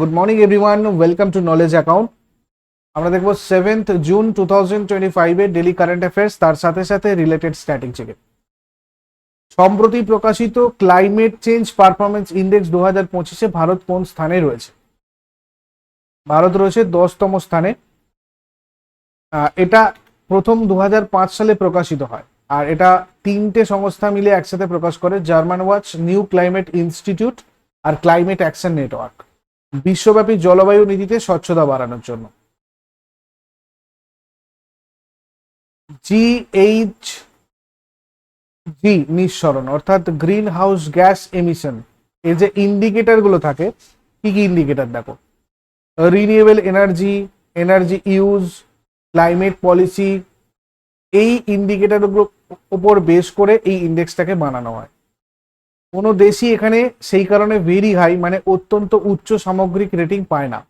Good morning everyone welcome to knowledge account আমরা দেখব seventh June two thousand twenty ফাইভে daily current affairs তার সাথে সাথে রিলেটেড স্ট্যাটিক চেকে সম্প্রতি প্রকাশিত ক্লাইমেট চেঞ্জ পারফরমেন্স ইন্ডেক্স দু হাজার পঁচিশে ভারত কোন স্থানে রয়েছে? ভারত রয়েছে দশতম স্থানে। এটা প্রথম দু হাজার পাঁচ সালে প্রকাশিত হয়। আর এটা তিনটে সংস্থা মিলে একসাথে প্রকাশ করে, German watch, new climate institute আর ক্লাইমেট অ্যাকশন নেটওয়ার্ক। বিশ্বব্যাপী জলবায়ু নীতিতে স্বচ্ছতা বাড়ানোর জন্য। জিএইচ জি নিঃসরণ, অর্থাৎ গ্রিন হাউস গ্যাস এমিশন। এর যে ইন্ডিকেটরগুলো থাকে, কি কি ইন্ডিকেটর দেখো? Renewable energy energy use climate policy এই ইন্ডিকেটরগুলো উপর বেশ করে এই ইন্ডেক্সটাকে বানানো হয়। কোনো দেশই এখানে সেই কারণে ভেরি হাই মানে অত্যন্ত উচ্চ সামগ্রিক রেটিং পায় না।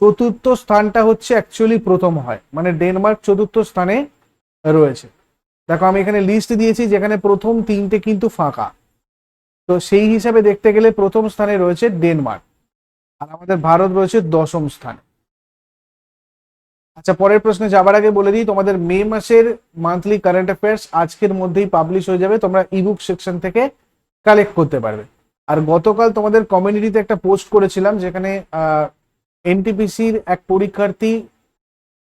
চতুর্থ স্থানটা হচ্ছে অ্যাকচুয়ালি প্রথম হয় মানে ডেনমার্ক চতুর্থ স্থানে রয়েছে। দেখো, আমি এখানে লিস্ট দিয়েছি যেখানে প্রথম তিনটে কিন্তু ফাঁকা। তো সেই হিসাবে দেখতে গেলে প্রথম স্থানে রয়েছে ডেনমার্ক, আর আমাদের ভারত রয়েছে দশম স্থানে। আচ্ছা পরের প্রশ্নে যাবার আগে বলে দিই, তোমাদের মে মাসের মান্থলি কারেন্ট অ্যাফেয়ার্স আজকের মধ্যেই পাবলিশ হয়ে যাবে। তোমরা ইবুক সেকশন থেকে কালেক্ট করতে পারবে। আর গতকাল তোমাদের কমিউনিটিতে একটা পোস্ট করেছিলাম যেখানে এনটিপিসির এক পরীক্ষার্থী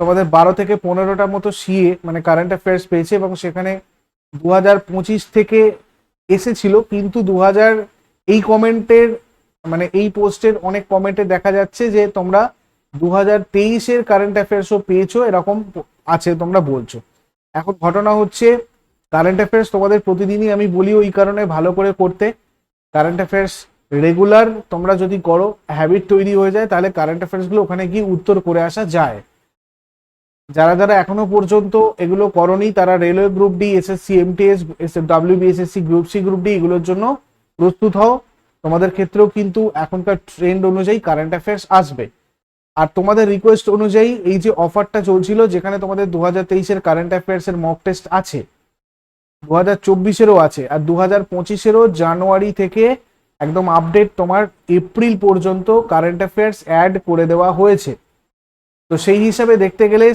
তোমাদের বারো থেকে পনেরোটা মতো সিএ মানে কারেন্ট অ্যাফেয়ার্স পেয়েছে এবং সেখানে দু হাজার পঁচিশ থেকে এসেছিল। কিন্তু দু হাজার এই কমেন্টের মানে এই পোস্টের অনেক কমেন্টে দেখা যাচ্ছে যে তোমরা দু হাজার তেইশের কারেন্ট অ্যাফেয়ার্সও পেয়েছ, এরকম আছে তোমরা বলছো। এখন ঘটনা হচ্ছে কারেন্ট অ্যাফেয়ার্স তোমাদের প্রতিদিনই আমি বলি ওই কারণে ভালো করে করতে কারেন্ট অ্যাফেয়ার্স রেগুলার তোমরা যদি করো হ্যাবিট তৈরি হয়ে যায়, তাহলে কারেন্ট অ্যাফেয়ার্সগুলো ওখানে গিয়ে উত্তর করে আসা যায়। যারা যারা এখনও পর্যন্ত এগুলো করনি, তারা railway group D SSC MTS WBSSC group C group D এগুলোর জন্য প্রস্তুত হও। তোমাদের ক্ষেত্রেও কিন্তু এখনকার ট্রেন্ড অনুযায়ী কারেন্ট অ্যাফেয়ার্স আসবে। আর তোমাদের রিকোয়েস্ট অনুযায়ী এই যে অফারটা চলছিল, যেখানে তোমাদের দু হাজার তেইশের কারেন্ট অ্যাফেয়ার্স এর মক টেস্ট আছে দু হাজার চব্বিশেরও আছে আর দু হাজার পঁচিশেরও জানুয়ারি থেকে একদম আপডেট তোমার এপ্রিল পর্যন্ত কারেন্ট অ্যাফেয়ার্স অ্যাড করে দেওয়া হয়েছে। তো সেই হিসাবে দেখতে গেলে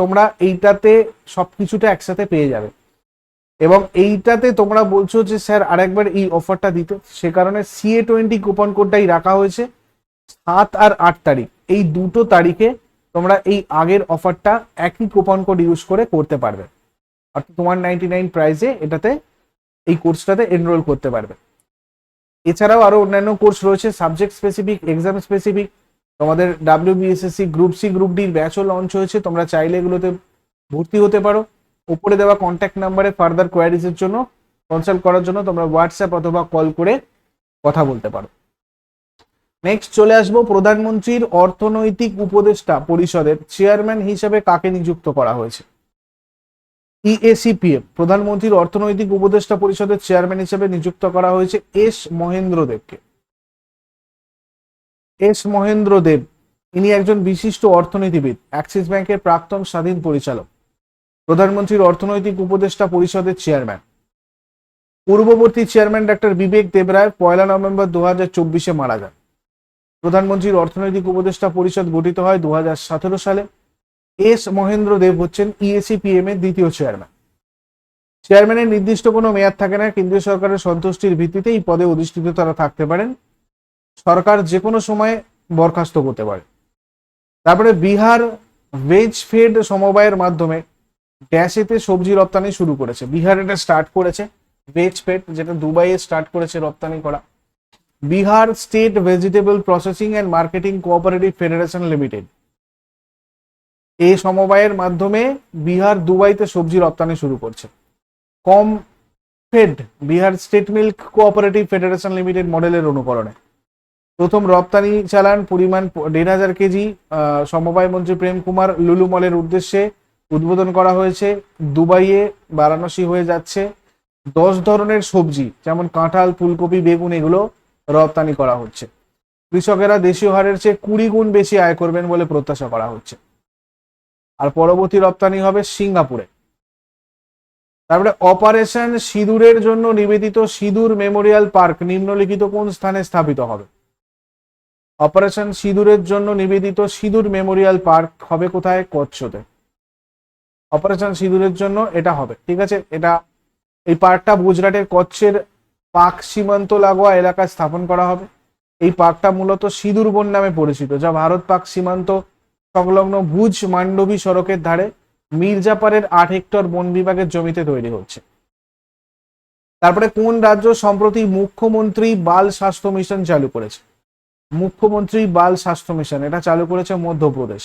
তোমরা এইটাতে সবকিছুটা একসাথে পেয়ে যাবে। এবং এইটাতে তোমরা বলছো যে, স্যার, আরেকবার এই অফারটা দিতে। সে কারণে সিএ টোয়েন্টি কুপন কোডটাই রাখা হয়েছে সাত আর আট তারিখ। এই দুটো তারিখে তোমরা এই আগের অফারটা একই কুপন কোড ইউজ করে করতে পারবে। অর্থাৎ তোমার নাইনটি নাইন প্রাইসে এটাতে এই কোর্সটাতে এনরোল করতে পারবে। এছাড়াও আরও অন্যান্য কোর্স রয়েছে সাবজেক্ট স্পেসিফিক এক্সাম স্পেসিফিক তোমাদের ডাব্লিউবিএসএসসি গ্রুপ সি গ্রুপ ডির ব্যাচও লঞ্চ হয়েছে, তোমরা চাইলে এগুলোতে ভর্তি হতে পারো। উপরে দেওয়া কন্ট্যাক্ট নাম্বারে ফার্দার কোয়ারিজের জন্য কনসাল্ট করার জন্য তোমরা হোয়াটসঅ্যাপ অথবা কল করে কথা বলতে পারো। নেক্সট চলে আসব প্রধানমন্ত্রীর অর্থনৈতিক উপদেষ্টা পরিষদের চেয়ারম্যান হিসেবে কাকে নিযুক্ত করা হয়েছে? ইএসিপিএফ প্রধানমন্ত্রীর অর্থনৈতিক উপদেষ্টা পরিষদের চেয়ারম্যান হিসেবে নিযুক্ত করা হয়েছে এস মহেন্দ্র দেবকে এস মহেন্দ্র দেব ইনি একজন বিশিষ্ট অর্থনীতিবিদ, অ্যাক্সিস ব্যাংকের প্রাক্তন স্বাধীন পরিচালক, প্রধানমন্ত্রীর অর্থনৈতিক উপদেষ্টা পরিষদের চেয়ারম্যান। পূর্ববর্তী চেয়ারম্যান ডাক্তার বিবেক দেবরায় পয়লা নভেম্বর দু হাজার চব্বিশে মারা যান। প্রধানমন্ত্রীর অর্থনৈতিক উপদেষ্টা পরিষদ গঠিত হয় দু সালে। এস মহেন্দ্র দেব হচ্ছেন E ইএসিপিএম এর দ্বিতীয় চেয়ারম্যান চেয়ারম্যানের নির্দিষ্ট কোনো মেয়াদ থাকে না, কেন্দ্রীয় সরকারের সন্তুষ্টির ভিত্তিতে এই পদে অধিষ্ঠিত তারা থাকতে পারেন। সরকার যে কোনো সময় বরখাস্ত করতে পারে। তারপরে বিহার ভেজ ফেড সমবায়ের মাধ্যমে ড্যাশেতে সবজি রপ্তানি শুরু করেছে। বিহার এটা স্টার্ট করেছে ভেজ ফেড যেটা দুবাইয়ে স্টার্ট করেছে রপ্তানি করা। Bihar state vegetable processing and marketing cooperative federation limited এই সমবায়ের মাধ্যমে বিহার দুবাইতে সবজি রপ্তানি শুরু করছে। COMFED Bihar state milk cooperative federation limited মডেলের অনুকরণে। প্রথম রপ্তানি চালান পরিমাণ দেড় হাজার কেজি সমবায় মন্ত্রী প্রেম কুমার লুলু মলের উদ্দেশ্যে উদ্বোধন করা হয়েছে। দুবাইয়ে বারাণসী হয়ে যাচ্ছে। দশ ধরনের সবজি, যেমন কাঁঠাল, ফুলকপি, বেগুন, এগুলো রপ্তানি করা হচ্ছে। কৃষকেরা দেশীয় হারের চেয়ে কুড়ি গুণ বেশি আয় করবেন বলে প্রত্যাশা করা হচ্ছে। আর পরবর্তী রপ্তানি হবে সিঙ্গাপুরে। তারপরে অপারেশন সিঁদুরের জন্য নিবেদিত সিঁদুর মেমোরিয়াল পার্ক নিম্নলিখিত কোন স্থানে স্থাপিত হবে? অপারেশন সিঁদুরের জন্য নিবেদিত সিঁদুর মেমোরিয়াল পার্ক হবে কোথায়? কচ্ছতে। অপারেশন সিঁদুরের জন্য এটা হবে, ঠিক আছে? এটা এই পার্কটা গুজরাটের কচ্ছের পাক সীমান্ত লাগোয়া এলাকায় স্থাপন করা হবে। এই পার্কটা মূলত সিঁদুর বন নামে পরিচিত, যা ভারত পাক সীমান্ত সংলগ্ন ভুজ মান্ডবী সড়কের ধারে মির্জাপাড়ের আট হেক্টর বন বিভাগের জমিতে তৈরি হচ্ছে। তারপরে কোন রাজ্য সম্প্রতি মুখ্যমন্ত্রী বাল স্বাস্থ্য মিশন চালু করেছে? মুখ্যমন্ত্রী বাল স্বাস্থ্য মিশন, এটা চালু করেছে মধ্যপ্রদেশ।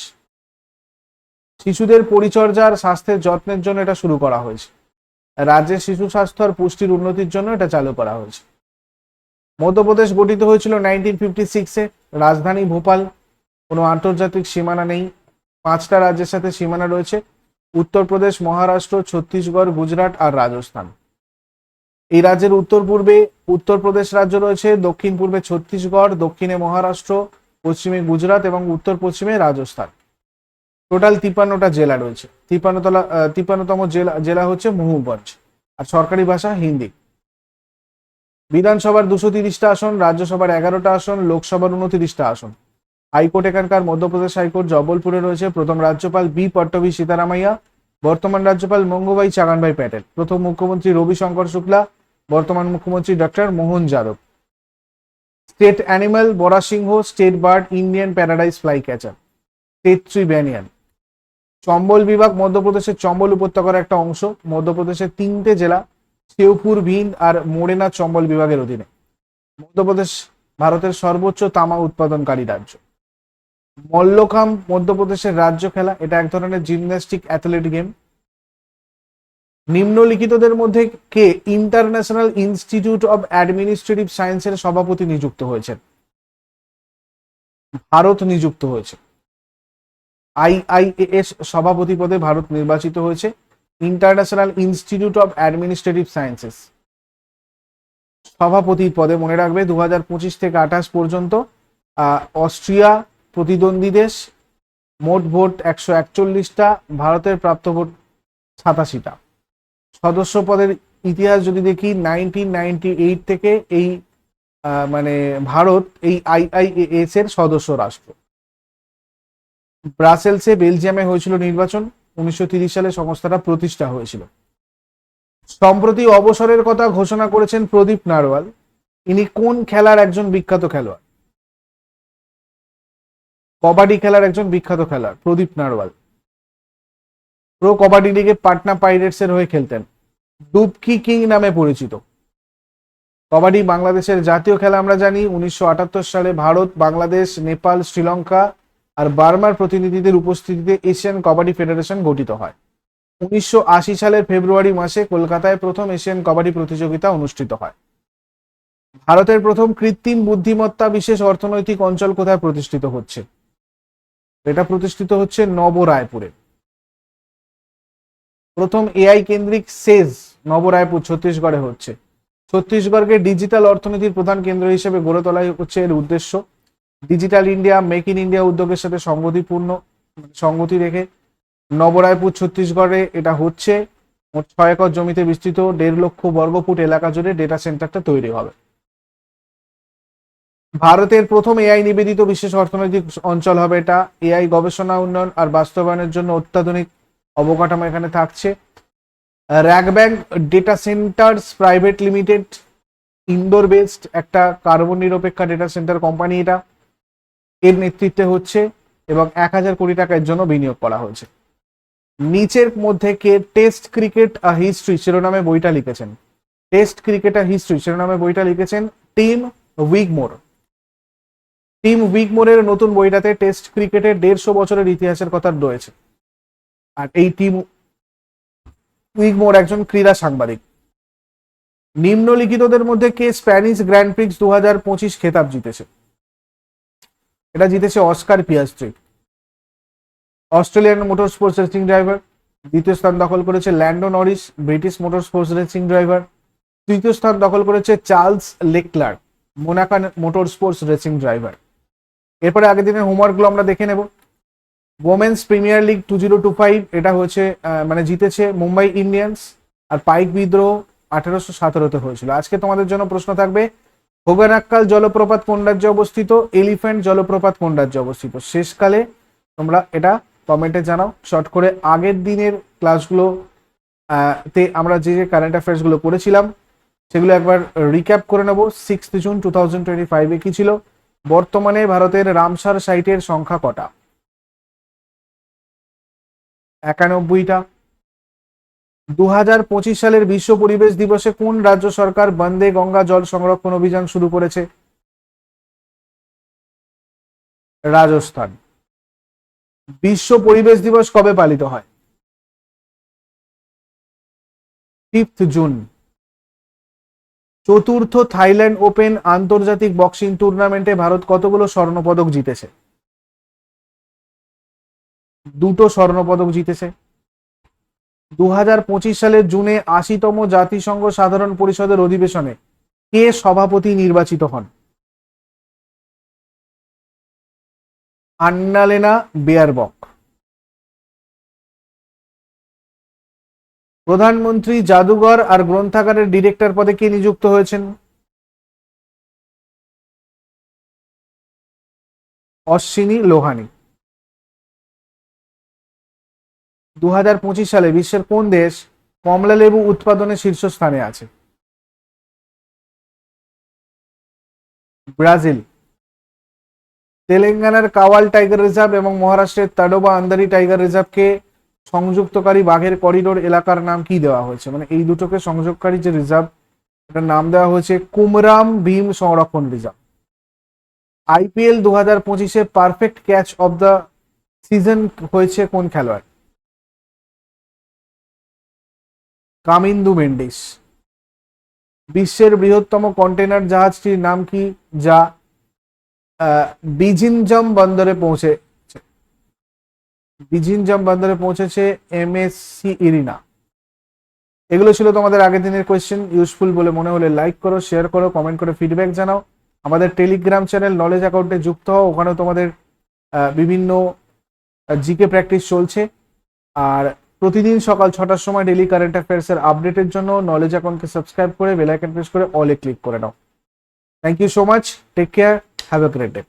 শিশুদের পরিচর্যার স্বাস্থ্যের যত্নের জন্য এটা শুরু করা হয়েছে। রাজ্যের শিশু স্বাস্থ্য আর পুষ্টির উন্নতির জন্য এটা চালু করা হয়েছে। মধ্যপ্রদেশ গঠিত হয়েছিল নাইনটিন ফিফটি সিক্সে রাজধানী ভোপাল। কোনো আন্তর্জাতিক সীমানা নেই। পাঁচটা রাজ্যের সাথে সীমানা রয়েছে। উত্তরপ্রদেশ, মহারাষ্ট্র, ছত্তিশগড়, গুজরাট আর রাজস্থান। এই রাজ্যের উত্তর পূর্বে উত্তরপ্রদেশ রাজ্য রয়েছে দক্ষিণ পূর্বে ছত্তিশগড়, দক্ষিণে মহারাষ্ট্র, পশ্চিমে গুজরাট এবং উত্তর পশ্চিমে রাজস্থান। টোটাল তিপ্পান্নটা জেলা রয়েছে। তিপ্পান্নতলা তিপ্পান্নতম জেলা জেলা হচ্ছে মহুবঞ্জ আর সরকারি ভাষা হিন্দি। বিধানসভার দুশো তিরিশটা আসন, রাজ্যসভার এগারোটা আসন, লোকসভার উনতিরিশটা আসন। হাইকোর্ট, এখানকার মধ্যপ্রদেশ হাইকোর্ট, জবলপুরে রয়েছে প্রথম রাজ্যপাল বি পট্টবী সীতারামাইয়া, বর্তমান রাজ্যপাল মঙ্গবাই চাগানভাই প্যাটেল, প্রথম মুখ্যমন্ত্রী রবি শঙ্কর শুক্লা, বর্তমান মুখ্যমন্ত্রী doctor Mohan Yadav. State animal, barasingha, state bird, Indian paradise flycatcher tree banyan. Chambal বিভাগ, মধ্যপ্রদেশের চম্বল উপত্যকার একটা অংশ, মধ্যপ্রদেশের তিনটে জেলা শিবপুর ভিন্দ আর মোরেনা চম্বল বিভাগের অধীনে। মধ্যপ্রদেশ, ভারতের সর্বোচ্চ তামা উৎপাদনকারী রাজ্য। মল্লখাম মধ্যপ্রদেশের রাজ্য খেলা, এটা এক ধরনের জিমন্যাস্টিক অ্যাথলেট গেম নিম্নলিখিতদের মধ্যে কে ইন্টারন্যাশনাল ইনস্টিটিউট অব অ্যাডমিনিস্ট্রেটিভ সায়েন্সের সভাপতি নিযুক্ত হয়েছেন? ভারত নিযুক্ত হয়েছে। আইআইএস সভাপতি পদে ভারত নির্বাচিত হয়েছে। International institute of administrative sciences সভাপতি পদে মনে রাখবে দু থেকে আঠাশ পর্যন্ত অস্ট্রিয়া প্রতিদ্বন্দ্বী দেশ, মোট ভোট একশো একচল্লিশটা, ভারতের প্রাপ্ত ভোট সাতাশিটা। সদস্য পদের ইতিহাস যদি দেখি নাইনটিন নাইনটি এইট থেকে এই মানে ভারত এই আইআইএস এর সদস্য রাষ্ট্র। ব্রাসেলসে বেলজিয়ামে হয়েছিল নির্বাচন, উনিশশো সালে সংস্থাটা প্রতিষ্ঠা হয়েছিল। সম্প্রতি অবসরের কথা ঘোষণা করেছেন প্রদীপ নারওয়াল। ইনি কোন খেলার একজন বিখ্যাত খেলোয়াড়? কবাডি খেলার একজন বিখ্যাত খেলোয়াড় প্রদীপ নারওয়াল। প্রো কবাডি লিগে পাটনা পাইরেটস এর হয়ে খেলতেন। ডুবকি কিং নামে পরিচিত। কবাডি বাংলাদেশের জাতীয় খেলা আমরা জানি, উনিশশো আটাত্তর সালে ভারত, বাংলাদেশ, নেপাল, শ্রীলঙ্কা আর বার্মার প্রতিনিধিদের উপস্থিতিতে এশিয়ান কবাডি ফেডারেশন গঠিত হয়। উনিশশো আশি সালের ফেব্রুয়ারি মাসে কলকাতায় প্রথম এশিয়ান কবাডি প্রতিযোগিতা অনুষ্ঠিত হয়। ভারতের প্রথম কৃত্রিম বুদ্ধিমত্তা বিশেষ অর্থনৈতিক অঞ্চল কোথায় প্রতিষ্ঠিত হচ্ছে? এটা প্রতিষ্ঠিত হচ্ছে নবরায়পুরে। প্রথম এআই কেন্দ্রিক সেজ নবরায়পুর ছত্তিশগড়ে হচ্ছে। ছত্তিশগড়কে ডিজিটাল অর্থনীতির প্রধান কেন্দ্র হিসেবে গড়ে তোলাই হচ্ছে এর উদ্দেশ্য। Digital India, make in India উদ্যোগের সাথে সংগতিপূর্ণ সংগতি রেখে নবরায়পুর ছত্তিশগড়ে এটা হচ্ছে। ছয় একর জমিতে বিস্তৃত দেড় লক্ষ বর্গফুট এলাকা জুড়ে ডেটা সেন্টারটা তৈরি হবে। ভারতের প্রথম এআই নিবেদিত বিশেষ অর্থনৈতিক অঞ্চল হবে এটা। এআই গবেষণা, উন্নয়ন আর বাস্তবায়নের জন্য অত্যাধুনিক অবকাঠামো এখানে থাকছে। Rack bank data centers private limited Indore based একটা কার্বন নিরপেক্ষা ডেটা সেন্টার কোম্পানি এটা। এর নেতৃত্বে হচ্ছে এবং এক হাজার কোটি টাকার জন্য বিনিয়োগ করা হয়েছে। নিচের মধ্যে কে টেস্ট ক্রিকেট আ হিস্ট্রি শিরোনামে বইটা লিখেছেন। টেস্ট ক্রিকেট আ হিস্ট্রি শিরোনামে বইটা লিখেছেন টিম উইগমোর। টিম উইগমোরের নতুন বইটাতে টেস্ট ক্রিকেটের দেড়শো বছরের ইতিহাসের কথা রয়েছে। আর এই টিম উইগমোর একজন ক্রীড়া সাংবাদিক। নিম্নলিখিতদের মধ্যে কে স্প্যানিশ গ্র্যান্ড প্রিক্স দু হাজার পঁচিশ খেতাব জিতেছে? এটা জিতেছে Oscar Piastri Australian motor sports racing driver. দ্বিতীয় স্থান দখল করেছে Lando Norris British motor sports racing driver. তৃতীয় স্থান দখল করেছে Charles Leclerc, Monacan motor sports racing driver. এরপরে আগের দিনের হোমওয়ার্কগুলো আমরা দেখে নেব। Women's premier league two zero two five এটা আহ, মানে জিতেছে মুম্বাই ইন্ডিয়ান্স আর পাইক বিদ্রোহ আঠেরোশো সতেরোতে হয়েছিল। আজকে তোমাদের জন্য প্রশ্ন থাকবে হোগানাক্কাল জলপ্রপাত কোন রাজ্যে অবস্থিত? এলিফ্যান্ট জলপ্রপাত কোন রাজ্যে অবস্থিত? শেষকালে তোমরা এটা কমেন্টে জানাও। শর্ট করে আগের দিনের ক্লাসগুলো তে আমরা যে যে কারেন্ট অ্যাফেয়ার্সগুলো করেছিলাম সেগুলো একবার রিক্যাপ করে নেব। Sixth June two thousand twenty ফাইভে কী ছিল? বর্তমানে ভারতের রামসার সাইটের সংখ্যা কটা? একানব্বইটা। দু হাজার পঁচিশ সালের বিশ্ব পরিবেশ দিবসে কোন রাজ্য সরকার বন্দে গঙ্গা জল সংরক্ষণ অভিযান শুরু করেছে? রাজস্থান। বিশ্ব পরিবেশ দিবস কবে পালিত হয়? Fifth June. চতুর্থ থাইল্যান্ড ওপেন আন্তর্জাতিক বক্সিং টুর্নামেন্টে ভারত কতগুলো স্বর্ণপদক জিতেছে? দুটো স্বর্ণপদক জিতেছে। দু হাজার পঁচিশ সালের জুনে আশিতম জাতিসংঘ সাধারণ পরিষদের অধিবেশনে কে সভাপতি নির্বাচিত হন? আন্নালেনা বেয়ারবক। প্রধানমন্ত্রী, জাদুঘর আর গ্রন্থাগারের ডিরেক্টর পদে কে নিযুক্ত হয়েছেন? অশ্বিনী লোহানি। দু হাজার পঁচিশ সালে বিশ্বের কোন দেশ কমলা লেবু উৎপাদনে শীর্ষস্থানে আছে? ব্রাজিল। তেলেঙ্গানার কাওয়াল টাইগার রিজার্ভ এবং মহারাষ্ট্রের তাডোবা আন্দারি টাইগার রিজার্ভকে সংযুক্তকারী বাঘের করিডোর এলাকার নাম কি দেওয়া হয়েছে? মানে এই দুটোকে সংযোগকারী যে রিজার্ভ, এটার নাম দেওয়া হয়েছে কুমরাম ভীম সংরক্ষণ রিজার্ভ। আইপিএল দু হাজার পঁচিশে perfect catch of the season হয়েছে কোন খেলোয়াড়? কামিন্দু মেন্ডিস। বিশ্বের বৃহত্তম কন্টেনার জাহাজটির নাম কি? যা বিজিনজম বন্দরে পৌঁছে বিজিনজম বন্দরে পৌঁছেছে এমএসসি ইরিনা। এগুলো ছিল তোমাদের আগের দিনের কোয়েশ্চেন ইউজফুল বলে মনে হলে লাইক করো শেয়ার করো কমেন্ট করে ফিডব্যাক জানাও। আমাদের টেলিগ্রাম চ্যানেল নলেজ অ্যাকাউন্টে যুক্ত হও, ওখানেও তোমাদের বিভিন্ন জিকে প্র্যাকটিস চলছে। আর প্রতিদিন সকাল ছটার সময় ডেলি কারেন্ট অ্যাফেয়ার্স এর আপডেটের জন্য নলেজ অ্যাকাউন্টকে সাবস্ক্রাইব করে বেল আইকন প্রেস করে অলে ক্লিক করে নাও। Thank you so much take care have a great day